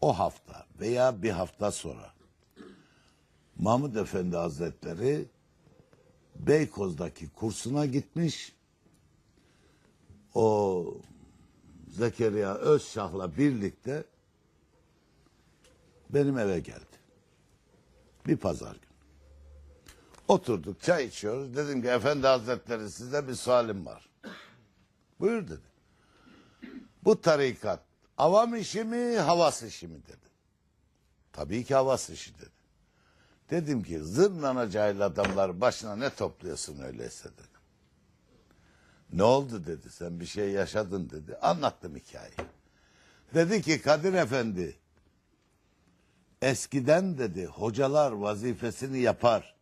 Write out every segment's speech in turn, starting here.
o hafta veya bir hafta sonra Mahmud Efendi Hazretleri Beykoz'daki kursuna gitmiş. O Zekeriya Özşah'la birlikte benim eve geldi. Bir pazar günü. Oturduk çay içiyoruz. Dedim ki Efendi Hazretleri size bir sualim var. Buyur dedi. Bu tarikat avam işi mi havas işi mi dedi. Tabii ki havas işi dedi. Dedim ki zırnana cahil adamlar başına ne topluyorsun öyleyse dedim. Ne oldu dedi sen bir şey yaşadın dedi. Anlattım hikayeyi. Dedi ki Kadir Efendi eskiden dedi hocalar vazifesini yapar.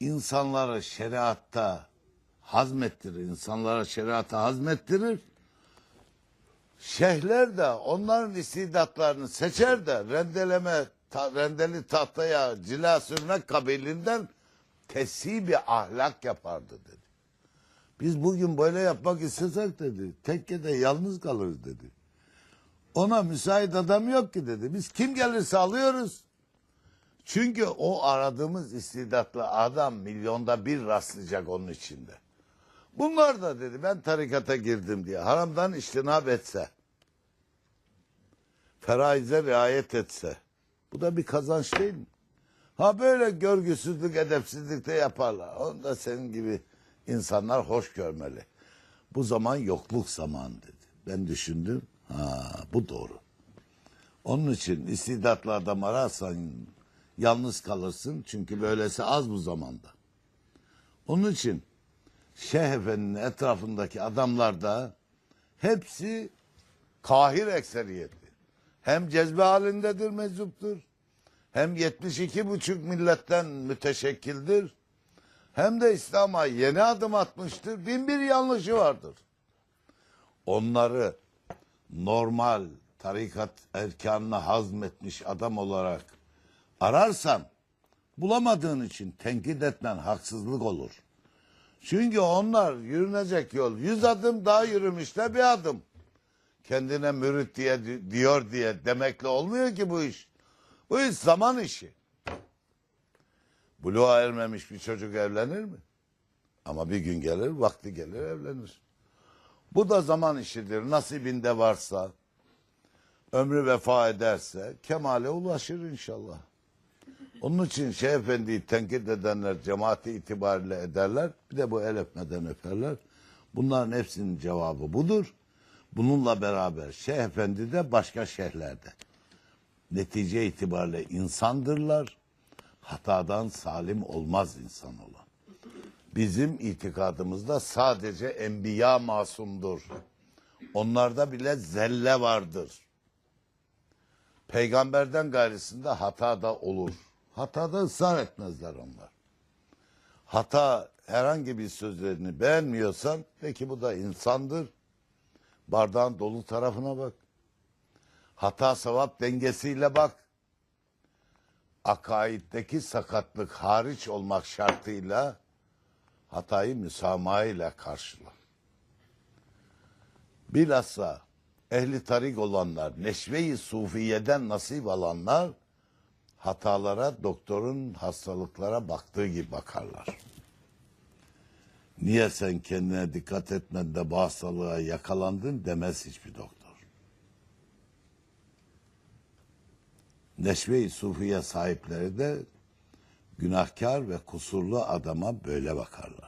İnsanlara şeriatta hazmettirir. insanlara şeriata hazmettirir. Şeyhler de onların istidatlarını seçer de rendeleme ta, rendeli tahtaya cila sürmek kabilinden tesibi ahlak yapardı dedi. Biz bugün böyle yapmak istesek dedi. Tekkede yalnız kalırız dedi. Ona müsait adam yok ki dedi. Biz kim gelirse alıyoruz. Çünkü o aradığımız istidatlı adam milyonda bir rastlayacak onun içinde. Bunlar da dedi ben tarikata girdim diye haramdan iştinab etse, feraize riayet etse, bu da bir kazanç değil mi? Ha böyle görgüsüzlük, edepsizlik de yaparlar. Onu da senin gibi insanlar hoş görmeli. Bu zaman yokluk zamanı dedi. Ben düşündüm, ha bu doğru. Onun için istidatlı adam ararsan yalnız kalırsın. Çünkü böylesi az bu zamanda. Onun için Şeyh Efendi'nin etrafındaki adamlar da hepsi kahir ekseriyetli. Hem cezbe halindedir, meczuptur. Hem 72 buçuk milletten müteşekkildir. Hem de İslam'a yeni adım atmıştır. Bin bir yanlışı vardır. Onları normal tarikat erkanına hazmetmiş adam olarak ararsan bulamadığın için tenkit etmen haksızlık olur. Çünkü onlar yürünecek yol yüz adım daha yürümüşler bir adım. Kendine mürit diye diyor diye demekle olmuyor ki bu iş. Bu iş zaman işi. Buluğa ermemiş bir çocuk evlenir mi? Ama bir gün gelir, vakti gelir evlenir. Bu da zaman işidir. Nasibinde varsa, ömrü vefa ederse kemale ulaşır inşallah. Onun için Şeyh Efendi'yi tenkit edenler cemaati itibariyle ederler. Bir de bu el öpmeden öperler. Bunların hepsinin cevabı budur. Bununla beraber Şeyh Efendi de başka şeyhlerde. Netice itibariyle insandırlar. Hatadan salim olmaz insan olan. Bizim itikadımızda sadece enbiya masumdur. Onlarda bile zelle vardır. Peygamberden gayrısında hata da olur. Hatada ısrar etmezler onlar. Hata herhangi bir sözlerini beğenmiyorsan peki bu da insandır. Bardağın dolu tarafına bak. Hata sevap dengesiyle bak. Akaiddeki sakatlık hariç olmak şartıyla hatayı müsamaha ile karşıla. Bilhassa ehli tarik olanlar, neşve-i sufiyeden nasip alanlar hatalara doktorun hastalıklara baktığı gibi bakarlar. Niye sen kendine dikkat etmeden de bu hastalığa yakalandın demez hiçbir doktor. Neşve-i sufiye sahipleri de günahkar ve kusurlu adama böyle bakarlar.